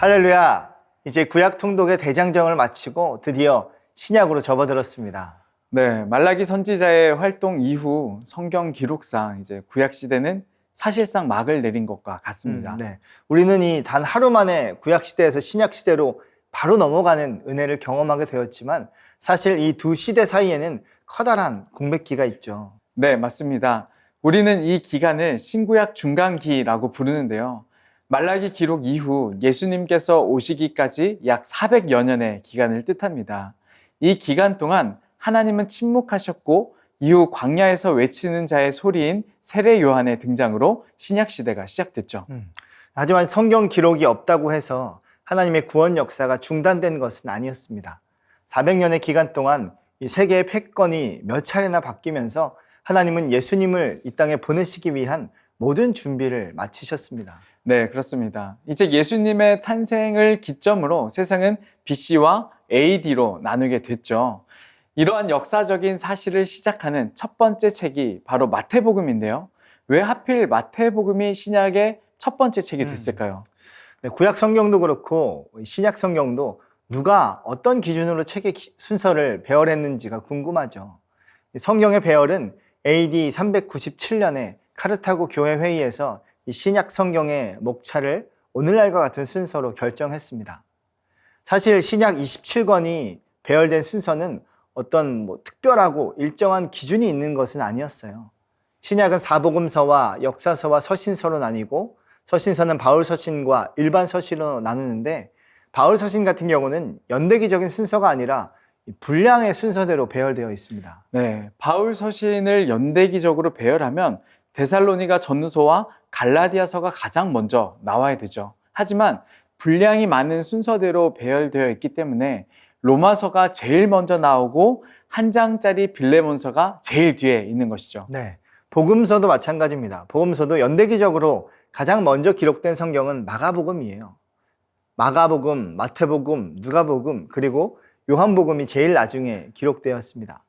할렐루야. 이제 구약 통독의 대장정을 마치고 드디어 신약으로 접어들었습니다. 네, 말라기 선지자의 활동 이후 성경 기록상 이제 구약 시대는 사실상 막을 내린 것과 같습니다. 음, 네. 우리는 이 단 하루 만에 구약 시대에서 신약 시대로 바로 넘어가는 은혜를 경험하게 되었지만 사실 이 두 시대 사이에는 커다란 공백기가 있죠. 네, 맞습니다. 우리는 이 기간을 신구약 중간기라고 부르는데요. 말라기 기록 이후 예수님께서 오시기까지 약 400여 년의 기간을 뜻합니다. 이 기간 동안 하나님은 침묵하셨고 이후 광야에서 외치는 자의 소리인 세례 요한의 등장으로 신약 시대가 시작됐죠. 하지만 성경 기록이 없다고 해서 하나님의 구원 역사가 중단된 것은 아니었습니다. 400년의 기간 동안 이 세계의 패권이 몇 차례나 바뀌면서 하나님은 예수님을 이 땅에 보내시기 위한 모든 준비를 마치셨습니다. 네, 그렇습니다. 이제 예수님의 탄생을 기점으로 세상은 BC와 AD로 나누게 됐죠. 이러한 역사적인 사실을 시작하는 첫 번째 책이 바로 마태복음인데요. 왜 하필 마태복음이 신약의 첫 번째 책이 음. 됐을까요? 네, 구약 성경도 그렇고 신약 성경도 누가 어떤 기준으로 책의 기- 순서를 배열했는지가 궁금하죠. 이 성경의 배열은 AD 397년에 카르타고 교회 회의에서 이 신약 성경의 목차를 오늘날과 같은 순서로 결정했습니다. 사실 신약 27권이 배열된 순서는 어떤 뭐 특별하고 일정한 기준이 있는 것은 아니었어요. 신약은 사복음서와 역사서와 서신서로 나뉘고 서신서는 바울 서신과 일반 서신으로 나누는데 바울 서신 같은 경우는 연대기적인 순서가 아니라 이 분량의 순서대로 배열되어 있습니다. 네, 바울 서신을 연대기적으로 배열하면 데살로니가 전후서와 갈라디아서가 가장 먼저 나와야 되죠. 하지만 분량이 많은 순서대로 배열되어 있기 때문에 로마서가 제일 먼저 나오고 한 장짜리 빌레몬서가 제일 뒤에 있는 것이죠. 네. 복음서도 마찬가지입니다. 복음서도 연대기적으로 가장 먼저 기록된 성경은 마가복음이에요. 마가복음, 마태복음, 누가복음, 그리고 요한복음이 제일 나중에 기록되었습니다.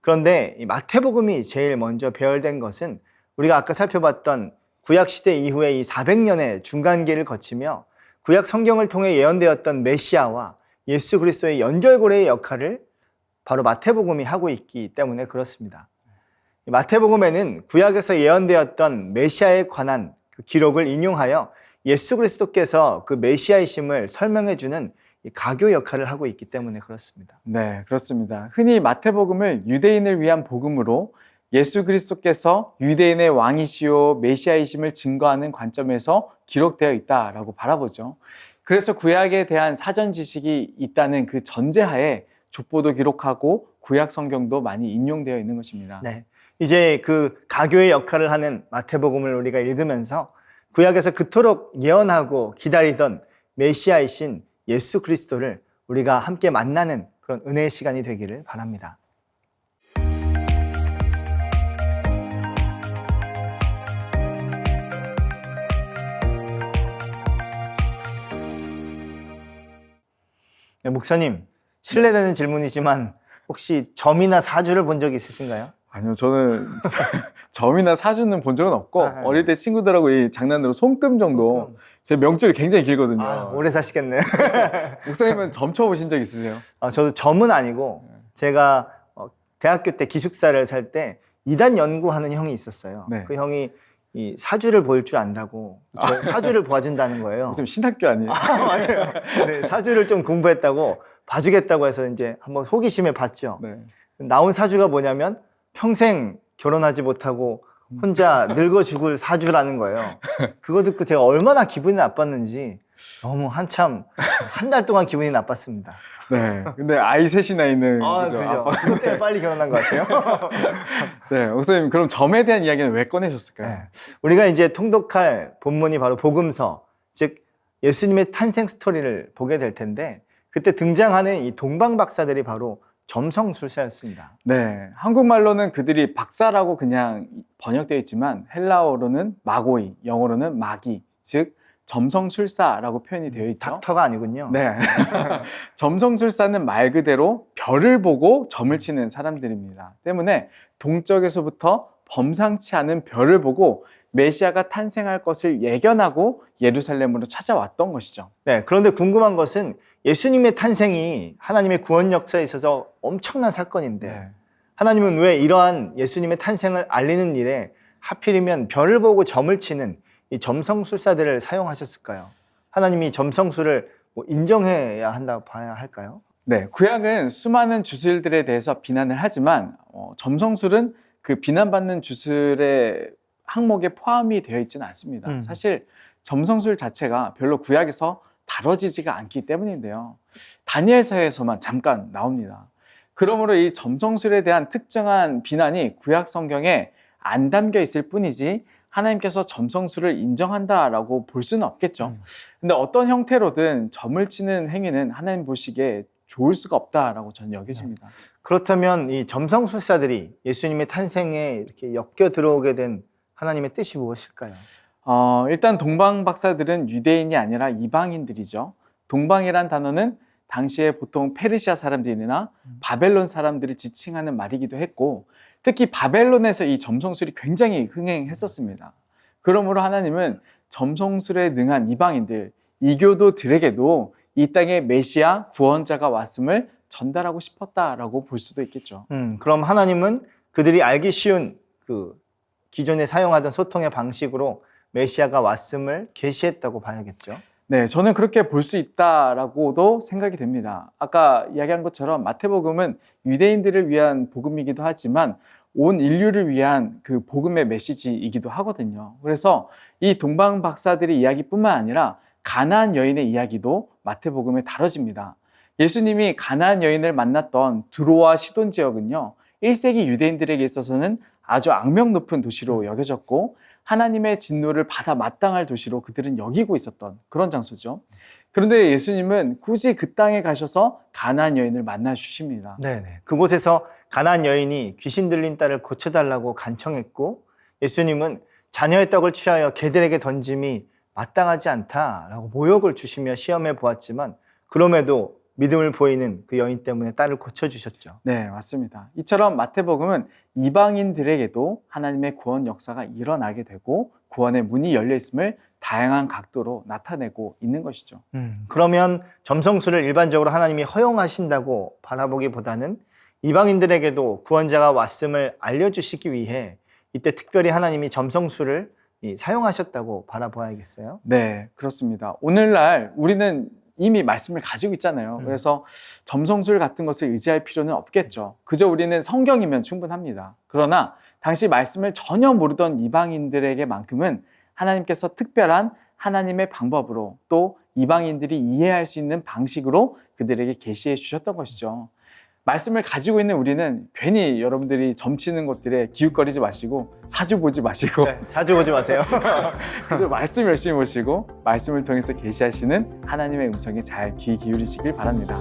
그런데 이 마태복음이 제일 먼저 배열된 것은 우리가 아까 살펴봤던 구약 시대 이후에 이 400년의 중간기를 거치며 구약 성경을 통해 예언되었던 메시아와 예수 그리스도의 연결고리의 역할을 바로 마태복음이 하고 있기 때문에 그렇습니다. 이 마태복음에는 구약에서 예언되었던 메시아에 관한 그 기록을 인용하여 예수 그리스도께서 그 메시아이심을 설명해 주는 이 가교 역할을 하고 있기 때문에 그렇습니다. 네, 그렇습니다. 흔히 마태복음을 유대인을 위한 복음으로 예수 그리스도께서 유대인의 왕이시요 메시아이심을 증거하는 관점에서 기록되어 있다라고 바라보죠. 그래서 구약에 대한 사전 지식이 있다는 그 전제하에 족보도 기록하고 구약 성경도 많이 인용되어 있는 것입니다. 네. 이제 그 가교의 역할을 하는 마태복음을 우리가 읽으면서 구약에서 그토록 예언하고 기다리던 메시아이신 예수 그리스도를 우리가 함께 만나는 그런 은혜의 시간이 되기를 바랍니다. 네, 목사님, 실례되는 질문이지만 혹시 점이나 사주를 본적 있으신가요? 아니요, 저는 점이나 사주는 본 적은 없고 아, 네. 어릴 때 친구들하고 이 장난으로 손금 정도 제 명줄이 굉장히 길거든요. 아, 오래 사시겠네. 목사님은 점 쳐보신 적 있으세요? 아, 저도 점은 아니고 제가 어, 대학교 때 기숙사를 살 때 이단 연구하는 형이 있었어요. 네. 그 형이 이 사주를 볼 줄 안다고 저 사주를 봐준다는 거예요. 무슨 신학교 아니에요? 아, 맞아요. 네, 사주를 좀 공부했다고 봐주겠다고 해서 이제 한번 호기심에 봤죠. 네. 나온 사주가 뭐냐면 평생 결혼하지 못하고 혼자 늙어 죽을 사주라는 거예요. 그거 듣고 제가 얼마나 기분이 나빴는지 너무 한참 한 달 동안 기분이 나빴습니다. 네. 근데 아이 셋이나 있는 아, 그죠? 그죠. 아빠. 그것 때문에 빨리 결혼한 것 같아요. 네, 목사님 그럼 점에 대한 이야기는 왜 꺼내셨을까요? 네. 우리가 이제 통독할 본문이 바로 복음서, 즉 예수님의 탄생 스토리를 보게 될 텐데 그때 등장하는 이 동방 박사들이 바로 점성술사였습니다. 네, 한국말로는 그들이 박사라고 그냥 번역되어 있지만 헬라어로는 마고이, 영어로는 마기, 즉 점성술사라고 표현이 되어 있죠. 닥터가 아니군요. 네. 점성술사는 말 그대로 별을 보고 점을 치는 사람들입니다. 때문에 동쪽에서부터 범상치 않은 별을 보고 메시아가 탄생할 것을 예견하고 예루살렘으로 찾아왔던 것이죠. 네, 그런데 궁금한 것은 예수님의 탄생이 하나님의 구원 역사에 있어서 엄청난 사건인데 하나님은 왜 이러한 예수님의 탄생을 알리는 일에 하필이면 별을 보고 점을 치는 이 점성술사들을 사용하셨을까요? 하나님이 점성술을 뭐 인정해야 한다고 봐야 할까요? 네, 구약은 수많은 주술들에 대해서 비난을 하지만 어, 점성술은 그 비난받는 주술의 항목에 포함이 되어 있지는 않습니다. 음. 사실 점성술 자체가 별로 구약에서 다뤄지지가 않기 때문인데요. 다니엘서에서만 잠깐 나옵니다. 그러므로 이 점성술에 대한 특정한 비난이 구약 성경에 안 담겨 있을 뿐이지 하나님께서 점성술을 인정한다라고 볼 수는 없겠죠. 음. 근데 어떤 형태로든 점을 치는 행위는 하나님 보시기에 좋을 수가 없다라고 저는 여겨집니다. 그렇다면 이 점성술사들이 예수님의 탄생에 이렇게 엮여 들어오게 된 하나님의 뜻이 무엇일까요? 어, 일단 동방 박사들은 유대인이 아니라 이방인들이죠. 동방이란 단어는 당시에 보통 페르시아 사람들이나 바벨론 사람들을 지칭하는 말이기도 했고 특히 바벨론에서 이 점성술이 굉장히 흥행했었습니다. 그러므로 하나님은 점성술에 능한 이방인들, 이교도들에게도 이 땅에 메시아 구원자가 왔음을 전달하고 싶었다라고 볼 수도 있겠죠. 음, 그럼 하나님은 그들이 알기 쉬운 그 기존에 사용하던 소통의 방식으로 메시아가 왔음을 계시했다고 봐야겠죠. 네, 저는 그렇게 볼 수 있다라고도 생각이 됩니다. 아까 이야기한 것처럼 마태복음은 유대인들을 위한 복음이기도 하지만 온 인류를 위한 그 복음의 메시지이기도 하거든요. 그래서 이 동방 박사들의 이야기뿐만 아니라 가나안 여인의 이야기도 마태복음에 다뤄집니다. 예수님이 가나안 여인을 만났던 두로와 시돈 지역은요. 1세기 유대인들에게 있어서는 아주 악명 높은 도시로 여겨졌고 하나님의 진노를 받아 마땅할 도시로 그들은 여기고 있었던 그런 장소죠. 그런데 예수님은 굳이 그 땅에 가셔서 가나안 여인을 만나 주십니다. 네네. 그곳에서 가난 여인이 귀신 들린 딸을 고쳐달라고 간청했고 예수님은 자녀의 떡을 취하여 개들에게 던짐이 마땅하지 않다라고 모욕을 주시며 시험해 보았지만 그럼에도 믿음을 보이는 그 여인 때문에 딸을 고쳐주셨죠. 네, 맞습니다. 이처럼 마태복음은 이방인들에게도 하나님의 구원 역사가 일어나게 되고 구원의 문이 열려 있음을 다양한 각도로 나타내고 있는 것이죠. 음, 그러면 점성술을 일반적으로 하나님이 허용하신다고 바라보기보다는 이방인들에게도 구원자가 왔음을 알려주시기 위해 이때 특별히 하나님이 점성술을 이, 사용하셨다고 바라봐야겠어요. 네, 그렇습니다. 오늘날 우리는 이미 말씀을 가지고 있잖아요. 음. 그래서 점성술 같은 것을 의지할 필요는 없겠죠. 그저 우리는 성경이면 충분합니다. 그러나 당시 말씀을 전혀 모르던 이방인들에게만큼은 하나님께서 특별한 하나님의 방법으로 또 이방인들이 이해할 수 있는 방식으로 그들에게 계시해 주셨던 것이죠. 말씀을 가지고 있는 우리는 괜히 여러분들이 점치는 것들에 기웃거리지 마시고 사주 보지 마시고 네, 자주 보지 마세요. 그래서 말씀 열심히 보시고 말씀을 통해서 계시하시는 하나님의 음성에 잘 귀 기울이시길 바랍니다.